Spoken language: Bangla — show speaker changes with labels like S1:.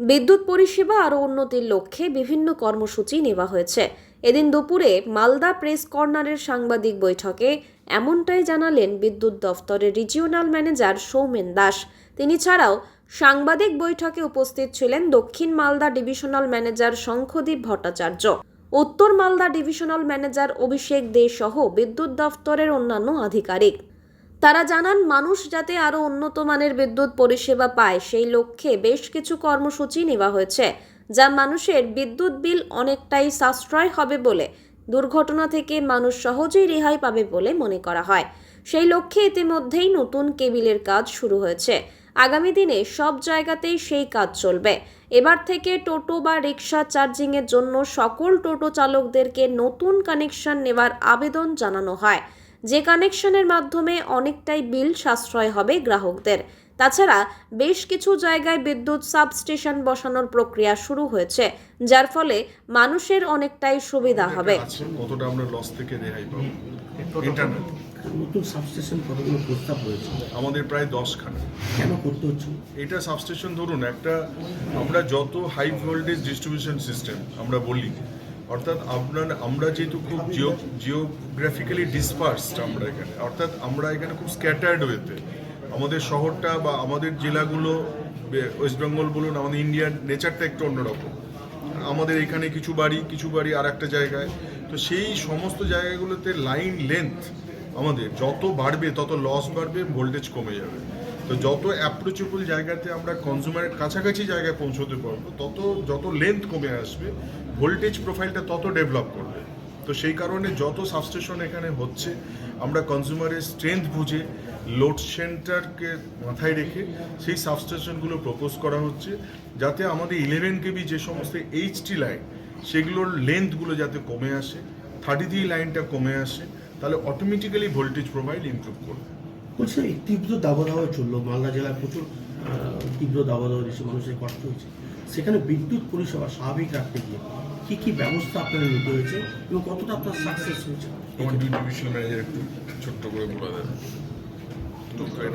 S1: বিদ্যুৎ পরিষেবা আরও উন্নতির লক্ষ্যে বিভিন্ন কর্মসূচি নেওয়া হয়েছে। এদিন দুপুরে মালদা প্রেস কর্নারের সাংবাদিক বৈঠকে এমনটাই জানালেন বিদ্যুৎ দফতরের রিজিওনাল ম্যানেজার সৌমেন দাস। তিনি ছাড়াও সাংবাদিক বৈঠকে উপস্থিত ছিলেন দক্ষিণ মালদা ডিভিশনাল ম্যানেজার শঙ্খদীপ ভট্টাচার্য। উত্তর মালদা ডিভিশনাল ম্যানেজার অভিষেক দে সহ বিদ্যুৎ দফতরের অন্যান্য আধিকারিক। তারা জানান, মানুষ যাতে আরও উন্নত মানের বিদ্যুৎ পরিষেবা পায়, সেই লক্ষ্যে বেশ কিছু কর্মসূচি নেওয়া হয়েছে, যা মানুষের বিদ্যুৎ বিল অনেকটাই সাশ্রয় হবে বলে, দুর্ঘটনা থেকে মানুষ সহজেই রেহাই পাবে বলে মনে করা হয়। সেই লক্ষ্যে ইতিমধ্যেই নতুন কেবিলের কাজ শুরু হয়েছে। আগামী দিনে সব জায়গাতেই সেই কাজ চলবে। এবার থেকে টোটো বা রিক্সা চার্জিংয়ের জন্য সকল টোটো চালকদেরকে নতুন কানেকশন নেওয়ার আবেদন জানানো হয়। যে কানেকশনের মাধ্যমে অনেকটাই বিল সাশ্রয় হবে গ্রাহকদের। তাছাড়া বেশ কিছু জায়গায় বিদ্যুৎ সাবস্টেশন বসানোর প্রক্রিয়া শুরু হয়েছে যার ফলে মানুষের অনেকটাই সুবিধা হবে।
S2: কতটা আমরা লস থেকে রেহাই পাবো? ইন্টারনেট
S3: নতুন সাবস্টেশন কতগুলো প্রস্তাব রয়েছে?
S2: আমাদের প্রায় দশখানা।
S3: কেন করতে হচ্ছে?
S2: এটা সাবস্টেশন ধরুন একটা আমরা যত হাই ভোল্টেজ ডিস্ট্রিবিউশন সিস্টেম আমরা বলি অর্থাৎ আপনার, আমরা যেহেতু খুব জিও জিওগ্রাফিক্যালি ডিসপার্সড আমরা এখানে, অর্থাৎ আমরা এখানে খুব স্ক্যাটার্ড ওয়েতে আমাদের শহরটা বা আমাদের জেলাগুলো ওয়েস্ট বেঙ্গল বলুন, আমাদের ইন্ডিয়ার নেচারটা একটু অন্যরকম। আমাদের এখানে কিছু বাড়ি কিছু বাড়ি আর একটা জায়গায়। তো সেই সমস্ত জায়গাগুলোতে লাইন লেন্থ আমাদের, যত বাড়বে, তত লস বাড়বে ভোল্টেজ কমে যাবে। তো যত অ্যাপ্রোচেবল জায়গাতে আমরা কনজিউমারের কাছাকাছি জায়গায় পৌঁছতে পারব, তত, যত লেন্থ কমে আসবে ভোল্টেজ প্রোফাইলটা তত ডেভেলপ করবে। তো সেই কারণে যত সাবস্টেশন এখানে হচ্ছে, আমরা কনজিউমারের স্ট্রেংথ বুঝে লোড সেন্টারকে মাথায় রেখে সেই সাবস্টেশনগুলো প্রপোজ করা হচ্ছে, যাতে আমাদের ইলেভেন কেবি যে সমস্ত এইচটি লাইন সেগুলোর লেন্থগুলো যাতে কমে আসে থার্টি থ্রি লাইনটা কমে আসে, তাহলে অটোমেটিক্যালি ভোল্টেজ প্রোফাইল ইমপ্রুভ করবে।
S3: বলছি এই তীব্র দাবদাহ চলল, মালদা জেলায় প্রচুর তীব্র দাবদাহ দেশে মানুষের কষ্ট হয়েছে। সেখানে বিদ্যুৎ পরিষেবা স্বাভাবিক রাখতে গিয়ে কি কি ব্যবস্থা আপনারা নিতে হয়েছে এবং কতটা আপনার সাকসেস হয়েছে?
S2: ম্যানেজার একটু ছোট্ট করে বলে এটা